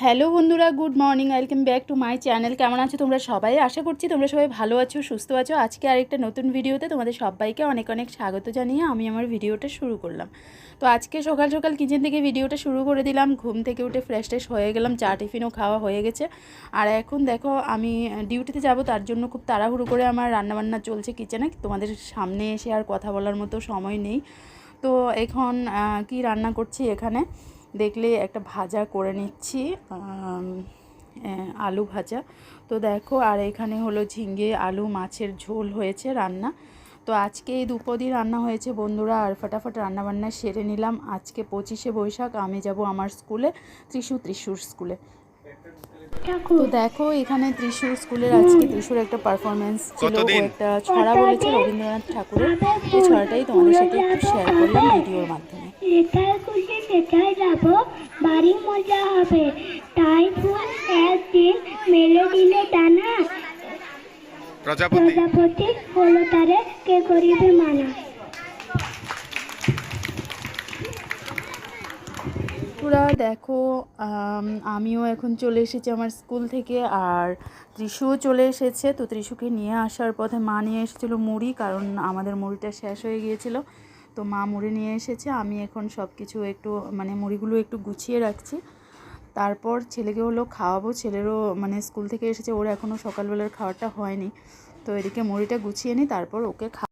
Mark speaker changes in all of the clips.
Speaker 1: Hello বন্ধুরা, good morning, welcome back to my channel. কেমন আছো তোমরা সবাই? আশা করছি তোমরা সবাই ভালো আছো, সুস্থ আছো। আজকে আরেকটা নতুন ভিডিওতে তোমাদের সবাইকে অনেক অনেক স্বাগত জানিয়ে আমি আমার ভিডিওটা শুরু করলাম। তো আজকে সকাল সকাল কিচেন থেকে ভিডিওটা শুরু করে দিলাম। ঘুম থেকে উঠে ফ্রেশ ট্রেশ হয়ে গেলাম, চা টিফিনও খাওয়া হয়ে গেছে। আর এখন দেখো, আমি ডিউটিতে যাব, তার জন্য খুব তাড়াহুড়ো করে আমার রান্নাবান্না চলছে কিচেনে। তোমাদের সামনে এসে আর কথা বলার মতো সময় নেই। তো এখন কি রান্না করছি এখানে? দেখলে একটা ভাজা করে নিচ্ছি আলু ভাজা। তো দেখো আর এখানে হলো ঝিঙ্গে আলু মাছের ঝোল হয়েছে রান্না। তো আজকে এই দুপদি রান্না হয়েছে বন্ধুরা আর ফটাফট রান্নাবান্না সেরে নিলাম। আজকে পঁচিশে বৈশাখ আমি যাব আমার স্কুলে ত্রিশু ত্রিশুর স্কুলে। তো দেখো এখানে ত্রিশুর স্কুলের আজকে ত্রিশুর একটা পারফরমেন্স ছিল একটা ছড়া বলেছে রবীন্দ্রনাথ ঠাকুরের। এই ছড়াটাই তোমাদের সাথে একটু শেয়ার করলাম ভিডিওর মাধ্যমে।
Speaker 2: যেথায় খুশি সেথায় যাব। বাড়ি মজা হবে। তাই ফুল একদিন মেলে দিলে ডানা
Speaker 3: প্রজাপতি।
Speaker 2: প্রজাপতি হলো তারে কে করিবে মানা।
Speaker 1: পুরা দেখো আম, আমিও এখন চলে এসেছি আমার স্কুল থেকে আর ত্রিশুও চলে এসেছে। তো ত্রিশুকে নিয়ে আসার পথে মা নিয়ে এসেছিল মুড়ি কারণ আমাদের মুড়িটা শেষ হয়ে গিয়েছিল। তো মা মুড়ি নিয়ে এসেছে, আমি এখন সব কিছু একটু মানে মুড়িগুলো একটু গুছিয়ে রাখছি। তারপর ছেলেকে হলো খাওয়াবো, ছেলেরও মানে স্কুল থেকে এসেছে, ওর এখনও সকালবেলার খাওয়াটা হয়নি। তো এদিকে মুড়িটা গুছিয়ে নিই তারপর ওকে খা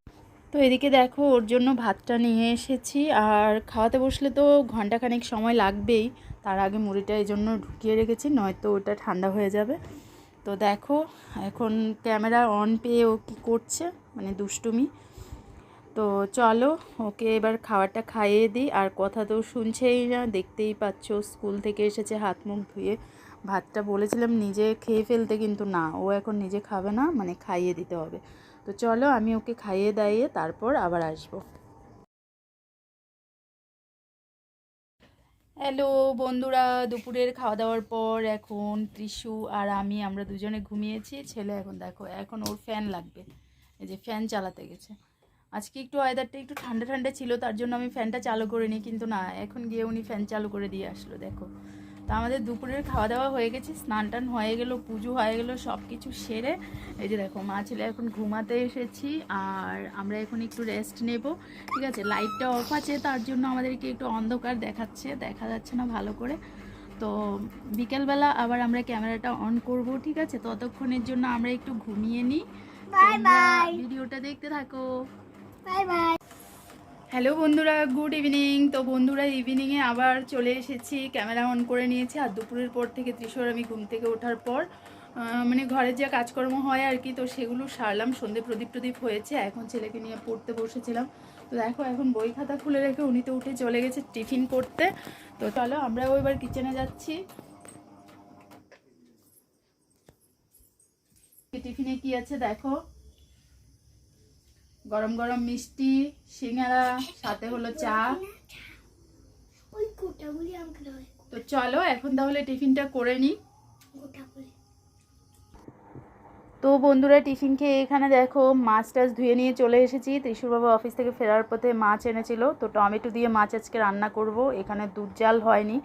Speaker 1: তো এদিকে দেখো ওর জন্য ভাতটা নিয়ে এসেছি, আর খাওয়াতে বসলে তো ঘন্টাখানেক সময় লাগবেই। তার আগে মুড়িটা এই জন্য ঢুকিয়ে রেখেছি, নয়তো ওটা ঠান্ডা হয়ে যাবে। তো দেখো, এখন ক্যামেরা অন পেয়ে ও কী করছে মানে দুষ্টুমি। তো চলো, ওকে এবার খাবারটা খাইয়ে দিই। আর কথা তো শুনছেই না, দেখতেই পাচ্ছ স্কুল থেকে এসেছে হাত মুখ ধুয়ে। ভাতটা বলেছিলাম নিজে খেয়ে ফেলতে, কিন্তু না, ও এখন নিজে খাবে না মানে খাইয়ে দিতে হবে। তো চলো, আমি ওকে খাইয়ে দাইয়ে তারপর আবার আসব। হ্যালো বন্ধুরা, দুপুরের খাওয়া দাওয়ার পর এখন ত্রিশু আর আমি, আমরা দুজনে ঘুমিয়েছি। ছেলে এখন, দেখো, এখন ওর ফ্যান লাগবে। এই যে ফ্যান চালাতে গেছে। আজকে একটু ওয়েদারটা একটু ঠান্ডা ঠান্ডা ছিল তার জন্য আমি ফ্যানটা চালু করিনি কিন্তু না এখন গিয়ে উনি ফ্যান চালু করে দিয়ে আসলো দেখো। তা আমাদের দুপুরের খাওয়া দাওয়া হয়ে গেছে স্নান টান হয়ে গেলো পুজো হয়ে গেলো সব কিছু সেরে এই যে দেখো মা ছেলে এখন ঘুমাতে এসেছি আর আমরা এখন একটু রেস্ট নেব ঠিক আছে? লাইটটা অফ আছে তার জন্য আমাদেরকে একটু অন্ধকার দেখাচ্ছে দেখা যাচ্ছে না ভালো করে। তো বিকেলবেলা আবার আমরা ক্যামেরাটা অন করব ঠিক আছে? ততক্ষণের জন্য আমরা একটু ঘুমিয়ে নিই। ভিডিওটা দেখতে থাকো। হ্যালো বন্ধুরা গুড ইভিনিং তো বন্ধুরা ইভিনিংয়ে আবার চলে এসেছি। ক্যামেরা অন করে নিয়েছি, আর দুপুরের পর থেকে ত্রিশোর আমি ঘুম থেকে ওঠার পর মানে ঘরের যে কাজকর্ম হয় আর কি, তো সেগুলো সারলাম। সন্ধে প্রদীপ প্রদীপ হয়েছে, এখন ছেলেকে নিয়ে পড়তে বসেছিলাম। তো দেখো, এখন বই খাতা খুলে রেখে উনি তো উঠে চলে গেছে টিফিন করতে। তো চলো, আমরাও এবার কিচেনে যাচ্ছি। টিফিনে কি আছে দেখো। গরম গরম মিষ্টি সিঙ্গারা সাথে হলো চা। তো চলো এখন তাহলে টিফিনটা করে নিই। তো বন্ধুরা টিফিন খেয়ে এখানে দেখো মাছ টাছ ধুয়ে নিয়ে চলে এসেছি। ত্রিশুরবাবু অফিস থেকে ফেরার পথে মাছ এনেছিল। তো টমেটো দিয়ে মাছ আজকে রান্না করব। এখানে দুধ জাল হয়নি।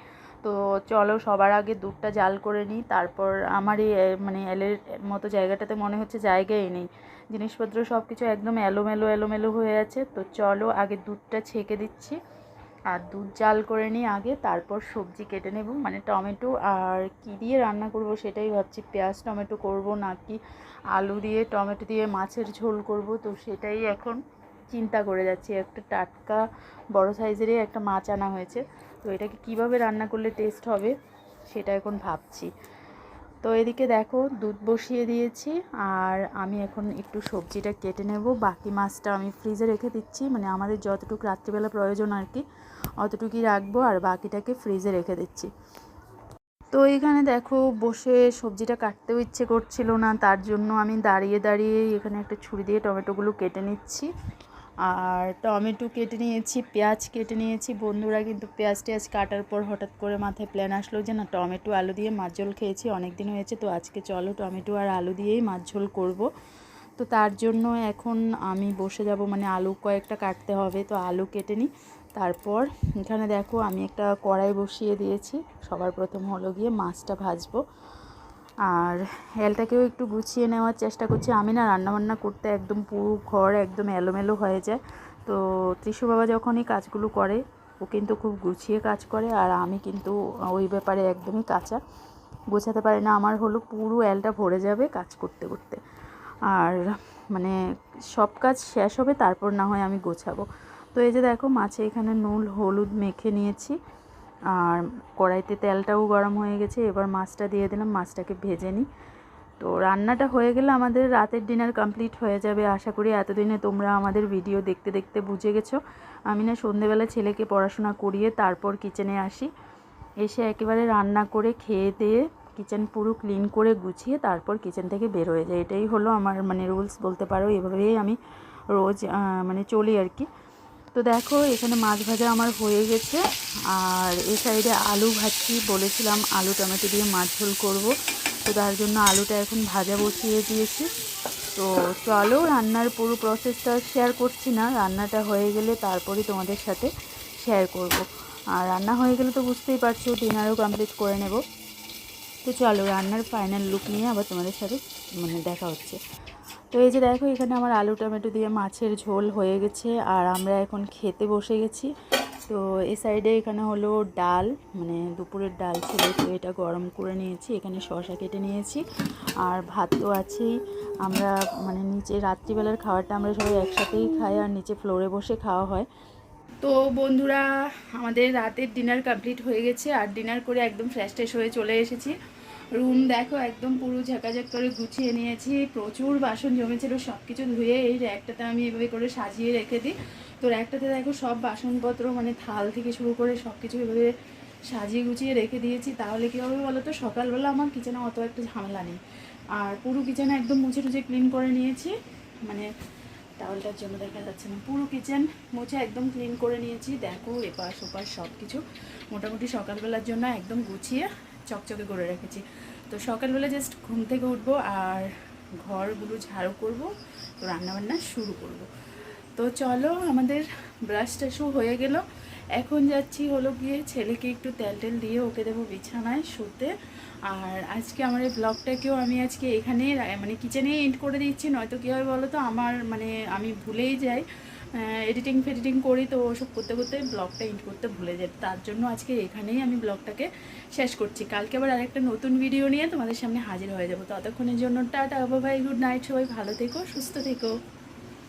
Speaker 1: তো চলো সবার আগে দুধটা জাল করে নিই, তারপর আমার এই মানে এলের মতো জায়গাটাতে মনে হচ্ছে জায়গাই নেই। জিনিসপত্র সব কিছু একদম এলোমেলো এলোমেলো হয়ে আছে, তো চলো আগে দুধটা ছেঁকে দিচ্ছি। আর দুধ জাল করে নিই আগে, তারপর সবজি কেটে নেব। মানে টমেটো আর কী দিয়ে রান্না করব সেটাই ভাবছি, পেঁয়াজ টমেটো করব নাকি আলু দিয়ে, টমেটো দিয়ে মাছের ঝোল করব, তো সেটাই এখন। চিন্তা করে যাচ্ছি, একটা টাটকা বড় সাইজেরই একটা মাছ আনা হয়েছে। তো এটাকে কীভাবে রান্না করলে টেস্ট হবে, সেটা এখন ভাবছি। তো এদিকে দেখো, দুধ বসিয়ে দিয়েছি, আর আমি এখন একটু সবজিটা কেটে নেব। বাকি মাছটা আমি ফ্রিজে রেখে দিচ্ছি মানে আমাদের যতটুকু রাত্রিবেলা প্রয়োজন আর কি, অতটুকুই রাখব, আর বাকিটাকে ফ্রিজে রেখে দিচ্ছি। তো এখানে দেখো, বসে সবজিটা কাটতেও ইচ্ছে করছিল না, তার জন্য আমি দাঁড়িয়ে দাঁড়িয়ে এখানে একটা ছুরি দিয়ে টমেটোগুলো কেটে নিচ্ছি। আর টমেটো কেটে নিয়েছি, পেঁয়াজ কেটে নিয়েছি। বন্ধুরা কিন্তু পেঁয়াজ টেয়াজ কাটার পর হঠাৎ করে মাথায় প্ল্যান আসলো যে, না, টমেটো আলু দিয়ে মাছ ঝোল খেয়েছি অনেক দিন হয়েছে, তো আজকে চলো টমেটো আর আলু দিয়েই মাছ ঝোল করব। তো তার জন্য এখন আমি বসে যাব মানে আলু কয়েকটা কাটতে হবে, তো আলু কেটে নিই। তারপর এখানে দেখো, আমি একটা কড়াই বসিয়ে দিয়েছি। সবার প্রথম হলো গিয়ে মাছটা ভাজবো। আর হেলটাকেও একটু গুছিয়ে নেওয়ার চেষ্টা করছি। আমি না রান্নাবান্না করতে একদম পুরো ঘর একদম এলোমেলো হয়ে যায়। তো ত্রিশু বাবা যখনই কাজগুলো করে, ও কিন্তু খুব গুছিয়ে কাজ করে আর আমি কিন্তু ওই ব্যাপারে একদমই কাঁচা। গোছাতে পারি না, আমার হলো পুরো এলটা ভরে যাবে কাজ করতে করতে। আর মানে সব কাজ শেষ হবে, তারপর না হয় আমি গোছাবো। তো এই যে দেখো, মাছে এখানে নুন, হলুদ মেখে নিয়েছি। আর কড়াইতে তেলটাও গরম হয়ে গেছে, এবার মাছটা দিয়ে দিলাম, মাছটাকে ভেজে নিই। তো রান্নাটা হয়ে গেলে আমাদের রাতের ডিনার কমপ্লিট হয়ে যাবে, আশা করি এতদিনে তোমরা আমাদের ভিডিও দেখতে দেখতে বুঝে গেছো। আমি না সন্ধেবেলা ছেলেকে পড়াশোনা করিয়ে তারপর কিচেনে আসি। এসে একেবারে রান্না করে খেয়ে দিয়ে কিচেন পুরো ক্লিন করে গুছিয়ে তারপর কিচেন থেকে বের হয়ে যায় এটাই হলো আমার মানে রুলস বলতে পারো, এভাবেই আমি রোজ মানে চলি আর কি। তো দেখো, এখানে মাছ ভাজা আমার হয়ে গেছে। আর এই সাইডে আলু ভাজছি, বলেছিলাম আলু টমেটো দিয়ে মাছ ঝোল করব। তো তার জন্য আলুটা এখন ভাজা বসিয়ে দিয়েছি। তো চলো, রান্নার পুরো প্রসেসটা শেয়ার করছি না। রান্নাটা হয়ে গেলে তারপরে তোমাদের সাথে শেয়ার করব। আর রান্না হয়ে গেলে তো বুঝতেই পারছ ডিনারও কমপ্লিট করে নেব। তো চলো, রান্নার ফাইনাল লুক নিয়ে আবার তোমাদের সাথে মানে দেখা হচ্ছে। তো এই যে দেখো, এখানে আমার আলু টমেটো দিয়ে মাছের ঝোল হয়ে গেছে আর আমরা এখন খেতে বসে গেছি। তো এই সাইডে এখানে হলো ডাল মানে দুপুরের ডাল ছিল, তো এটা গরম করে নিয়েছি, এখানে শসা কেটে নিয়েছি। আর ভাত তো আছেই। আমরা মানে নিচে রাত্রিবেলার খাবারটা আমরা সবাই একসাথেই খাই আর নিচে ফ্লোরে বসে খাওয়া হয়। তো বন্ধুরা, আমাদের রাতের ডিনার কমপ্লিট হয়ে গেছে আর ডিনার করে একদম ফ্রেশ ট্রেশ হয়ে চলে এসেছি। রুম দেখো, একদম পুরো ঝাঁকাঝাক করে গুছিয়ে নিয়েছি, প্রচুর বাসন জমেছিল সব কিছু ধুয়ে এই র্যাকটাতে আমি এভাবে করে সাজিয়ে রেখে দিই। তো র্যাকটাতে দেখো সব বাসনপত্র মানে থাল থেকে শুরু করে সব কিছু এভাবে সাজিয়ে গুছিয়ে রেখে দিয়েছি। তাহলে কী হবে বলো তো? সকালবেলা আমার কিচেনে অত একটা ঝামেলা নেই। আর পুরো কিচেনে একদম মুছে টুছে ক্লিন করে নিয়েছি। মানে টাওয়ালটার জন্য দেখা যাচ্ছে না। পুরো কিচেন মুছে একদম ক্লিন করে নিয়েছি। দেখো, এপাশ ওপাশ সব কিছু মোটামুটি সকালবেলার জন্য একদম গুছিয়ে চকচকে করে রেখেছি। তো সকালবেলা জাস্ট ঘুম থেকে উঠবো আর ঘরগুলো ঝাড়ু করব, তো রান্নাবান্না শুরু করব। তো চলো আমাদের ব্রাশ টাশও হয়ে গেল। এখন যাচ্ছি হলো গিয়ে ছেলেকে একটু তেল টেল দিয়ে ওকে দেবো বিছানায় শুতে। আর আজকে আমার এই ব্লগটাকেও আমি আজকে এখানেই রা- মানে কিচেনে এন্ড করে দিচ্ছি। নয়তো কী হয় বলো তো, আমার মানে আমি ভুলেই যাই। এডিটিং ফেডিটিং করি তো ওসব করতে করতে ব্লগটা এন্ড করতে ভুলে যাই। তার জন্য আজকে এখানেই আমি ব্লগটাকে শেষ করছি। কালকে আবার আরেকটা নতুন ভিডিও নিয়ে তোমাদের সামনে হাজির হয়ে যাব। ততক্ষণের জন্য টাটা বাবাই গুড নাইট সবাই ভালো থেকো, সুস্থ থেকো।